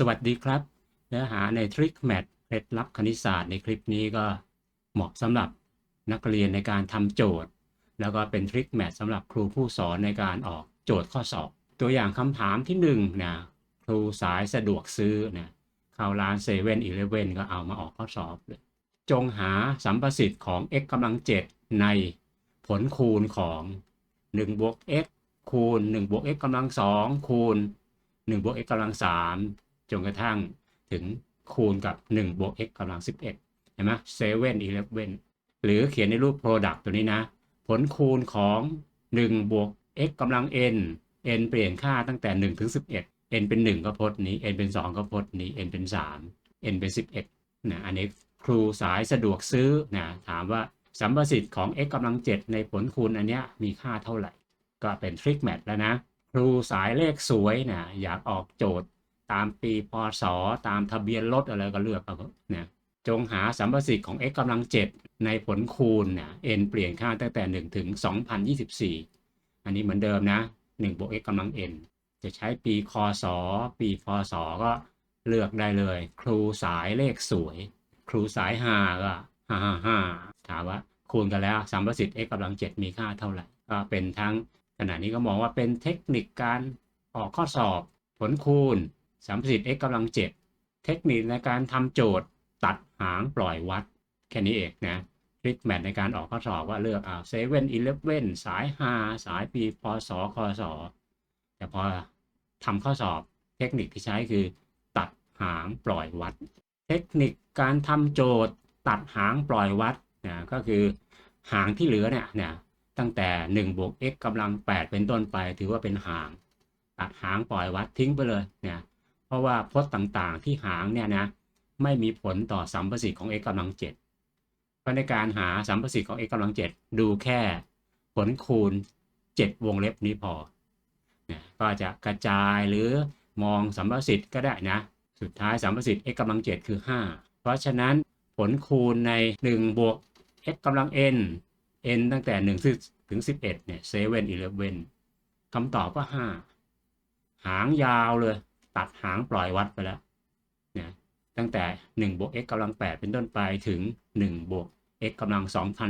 สวัสดีครับ เนื้อหาในทริคแมทเคล็ดลับคณิตศาสตร์ในคลิปนี้ก็เหมาะสำหรับนักเรียนในการทำโจทย์ แล้วก็เป็นทริคแมทสำหรับครูผู้สอนในการออกโจทย์ข้อสอบ ตัวอย่างคำถามที่หนึ่งนะครูสายสะดวกซื้อนะเข้าร้านเซเว่นอีเลฟเว่นก็เอามาออกข้อสอบ จงหาสัมประสิทธิ์ของ x กำลัง 7 ในผลคูณของ1บวก x คูณ1บวก x กำลัง2คูณ1บวก x กำลัง3 จนกระทั่งถึงคูณกับ1บวก x กำลัง 11 เห็นไหมเซเว่นอีเลฟเว่นหรือเขียนในรูป Product ตัวนี้นะ ผลคูณของ1บวก x กำลัง n n เปลี่ยนค่าตั้งแต่ 1 ถึง 11 n เป็น 1 ก็พจน์นี้ n เป็น 2 ก็พจน์นี้ n เป็น 3 n เป็น 11นะอันนี้ครูสายสะดวกซื้อนะถามว่าสัมประสิทธิ์ของ x กำลัง 7 ในผลคูณอันเนี้ยมีค่าเท่าไหร่ ก็เป็นทริคแมทแล้วนะ ครูสายเลขสวยนะอยากออกโจทย์ ตามปีพศตามทะเบียนรถอะไรก็เลือกเอาเนะจงหาสัมประสิทธิ์ของ x กำลัง 7 ในผลคูณนะ n เปลี่ยนค่าตั้งแต่ 1 ถึง 2024 อันนี้เหมือนเดิมนะ1บวก x กำลัง n จะใช้ปีคศ ปีพศก็เลือกได้เลย ครูสายเลขสวย ครูสายหาก็หาห้าห้าถามว่าคูณกันแล้วสัมประสิทธิ์ x กำลัง 7 มีค่าเท่าไหร่ ก็เป็นทั้งขณะนี้ก็มองว่าเป็นเทคนิคการออกข้อสอบผลคูณ สัมประสิทธิ์ x กำลัง7เทคนิคในการทำโจทย์ตัดหางปล่อยวัด แค่นี้เองนะทริคแมทในการออกข้อสอบว่าเลือกเอาเซเว่นอีเลฟเว่นสายหาสายปีพศคศแต่พอทำข้อสอบเทคนิคที่ใช้คือ ตัดหางปล่อยวัด เทคนิคการทำโจทย์ตัดหางปล่อยวัดนะก็คือหางที่เหลือเนี่ยนะตั้งแต่1บวก x กำลัง 8 เป็นต้นไป ถือว่าเป็นหาง ตัดหางปล่อยวัดทิ้งไปเลยเนี่ย เพราะว่าพจน์ต่างๆที่หางเนี่ยนะไม่มีผลต่อสัมประสิทธิ์ของ x กำลัง7เพราะในการหาสัมประสิทธิ์ของ x กำลัง7ดูแค่ผลคูณ 7 วงเล็บนี้พอนะก็จะกระจายหรือมองสัมประสิทธิ์ก็ได้นะ สุดท้ายสัมประสิทธิ์ x กำลัง7คือ 5 เพราะฉะนั้นผลคูณใน 1 บวก x กำลัง n n ตั้งแต่1ถึง11เนี่ย7 11คำตอบก็ 5 หางยาวเลย ตัดหางปล่อยวัดไปแล้วนะตั้งแต่1บวก x กำลัง 8 เป็นต้นไปถึง1บวก x กำลัง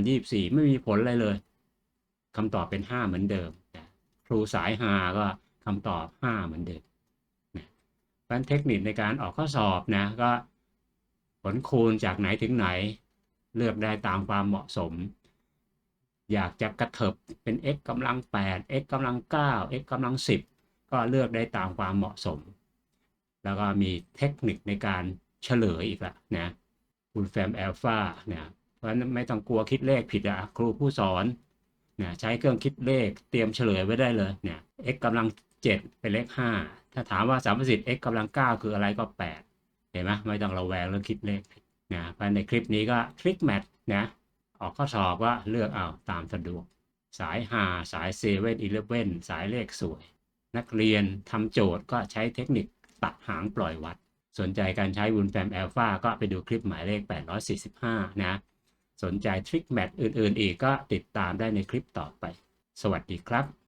2024 ไม่มีผลอะไรเลยคำตอบเป็น 5 เหมือนเดิมนะครูสายหาก็คำตอบ 5 เหมือนเดิมนะเพราะฉะนั้นเทคนิคในการออกข้อสอบนะก็ผลคูณจากไหนถึงไหน เลือกได้ตามความเหมาะสม อยากจะกระเถิบเป็น x กำลัง 8 x กำลัง 9 x กำลัง 10 ก็เลือกได้ตามความเหมาะสม แล้วก็มีเทคนิคในการเฉลยอีกละนะคุณแฟมแอลฟาเนี่ยเพราะฉะนั้นไม่ต้องกลัวคิดเลขผิดอะครูผู้สอนเนี่ยใช้เครื่องคิดเลขเตรียมเฉลยไว้ได้เลยเนี่ย x กำลัง 7 เป็นเลข 5 ถ้าถามว่าสามประสิทธิ์ x กำลัง 9 คืออะไรก็ 8 เห็นไหมไม่ต้องระแวงเรื่องคิดเลขผิดนะเพราะในคลิปนี้ก็ทริคแมทนะออกข้อสอบว่าเลือกเอาตามสะดวก สายหาสายเซเว่นอีเลฟเว่นสายเลขสวย นักเรียนทำโจทย์ก็ใช้เทคนิค ตัดหางปล่อยวัด สนใจการใช้วุลแฟมแอลฟาก็ไปดูคลิปหมายเลข 845 นะ สนใจทริคแมทอื่นๆ อีกก็ติดตามได้ในคลิปต่อไป สวัสดีครับ